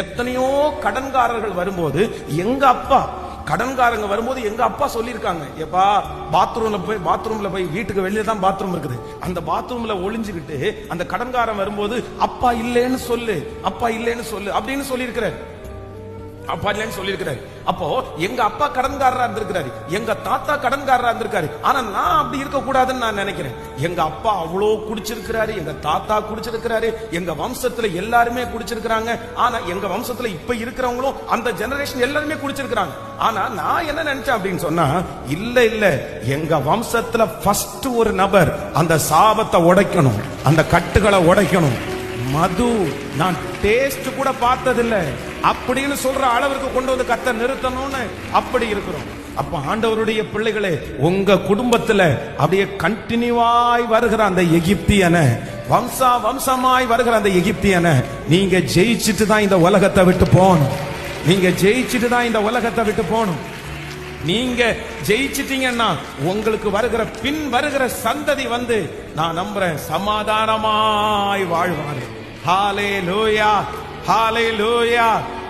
எத்தனையோ கடன்காரர்கள் வரும்போது எங்க அப்பா கடன்காரங்க வரும்போது எங்க அப்பா சொல்லியிருக்காங்க. எப்பா பாத்ரூம்ல போய் பாத்ரூம்ல போய் வீட்டுக்கு வெளியே தான் பாத்ரூம் இருக்குது. அந்த பாத்ரூம்ல ஒளிஞ்சுக்கிட்டு அந்த கடன்காரன் வரும்போது அப்பா இல்லைன்னு சொல்லு அப்பா இல்லைன்னு சொல்லு அப்படின்னு சொல்லியிருக்கிறாரு. அப்பா இல்லைன்னு சொல்லியிருக்கிறாரு. அப்போ எங்க அப்பா கடன்காரரா இருந்திருக்கிறாரு. எங்க தாத்தா கடன்காரரா இருந்திருக்காரு. ஆனா நான் அப்படி இருக்க கூடாதுன்னு நான் நினைக்கிறேன். எங்க அப்பா அவ்வளோ குடிச்சிருக்கிறாரு எங்க தாத்தா குடிச்சிருக்கிறாரு எங்க வம்சத்துல எல்லாருமே குடிச்சிருக்கிறாங்க. ஆனா எங்க வம்சத்துல இப்ப இருக்கிறவங்களும் அந்த ஜெனரேஷன் எல்லாருமே குடிச்சிருக்கிறாங்க. ஆனா நான் என்ன நினைச்சேன் அப்படின்னு சொன்னா இல்ல இல்ல. எங்க வம்சத்துல ஃபர்ஸ்ட் ஒரு நபர் அந்த சாபத்தை உடைக்கணும் அந்த கட்டுகளை உடைக்கணும். மது நான் டேஸ்ட் கூட பார்த்ததில்ல. அப்படின்னு சொல்ற அளவிற்கு கொண்டு வந்து கத்த நிறுத்தணும்னு அப்படி இருக்கிறோம். அப்ப ஆண்டவருடைய பிள்ளைகளே உங்க குடும்பத்துல அப்படியே கண்டினியூவாய் வருகிற அந்த எகிப்தியன வம்சா வம்சமாய் வருகிற அந்த எகிப்தியன நீங்க ஜெயிச்சுட்டு தான் இந்த உலகத்தை விட்டு போகணும். நீங்க ஜெயிச்சுட்டு தான் இந்த உலகத்தை விட்டு போகணும். நீங்க ஜெயிச்சிட்டீங்கன்னா உங்களுக்கு வருகிற பின் வருகிற சந்ததி வந்து நான் நம்புறேன் சமாதானமாய் வாழ்வாரு ஹாலே லூயா ஹாலே லூயா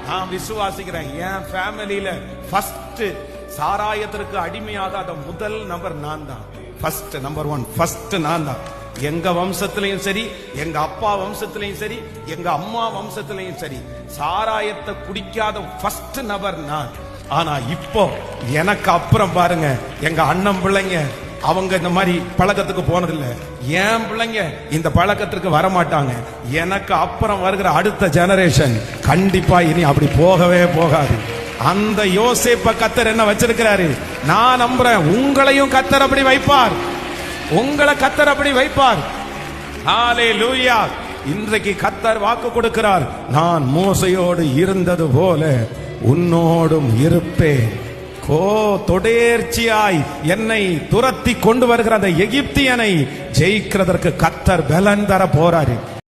நான் விசுவாசிக்கிறேன். என் ஃபேமிலியில ஃபர்ஸ்ட் சாராயத்திற்கு அடிமையாகாத முதல் நபர் நான் தான் ஃபர்ஸ்ட் நம்பர் ஒன் ஃபர்ஸ்ட் நான் தான் எங்க வம்சத்திலையும் சரி எங்க அப்பா வம்சத்திலையும் சரி எங்க அம்மா வம்சத்திலையும் சரி சாராயத்தை குடிக்காத ஃபர்ஸ்ட் நபர் நான். ஆனா இப்போ எனக்கு அப்புறம் பாருங்க எங்க அண்ணன் பிள்ளைங்க அவங்க இந்த மாதிரி பழக்கத்துக்கு போனதில்லை. என் பிள்ளைங்க இந்த பழக்கத்திற்கு வர மாட்டாங்க எனக்கு அப்புறம் வருகிற அடுத்த ஜெனரேஷன் கண்டிப்பா இனி அப்படி போகவே போகாது. அந்த யோசிப்ப கத்தர் என்ன வச்சிருக்கிறாரு? நான் நம்புறேன் உங்களையும் கத்தர் அப்படி வைப்பார். உங்களை கத்தர் அப்படி வைப்பார். ஆலே லூயா இன்றைக்கு கத்தர் வாக்கு கொடுக்கிறார். நான் மோசையோடு இருந்தது போல உன்னோடும் இருப்பேன். கோ தொடர்ச்சியாய் என்னை துரத்தி கொண்டு வருகிற அந்த எகிப்தியனை ஜெயிக்கிறதற்கு கத்தர் பலன் தர போறாரு.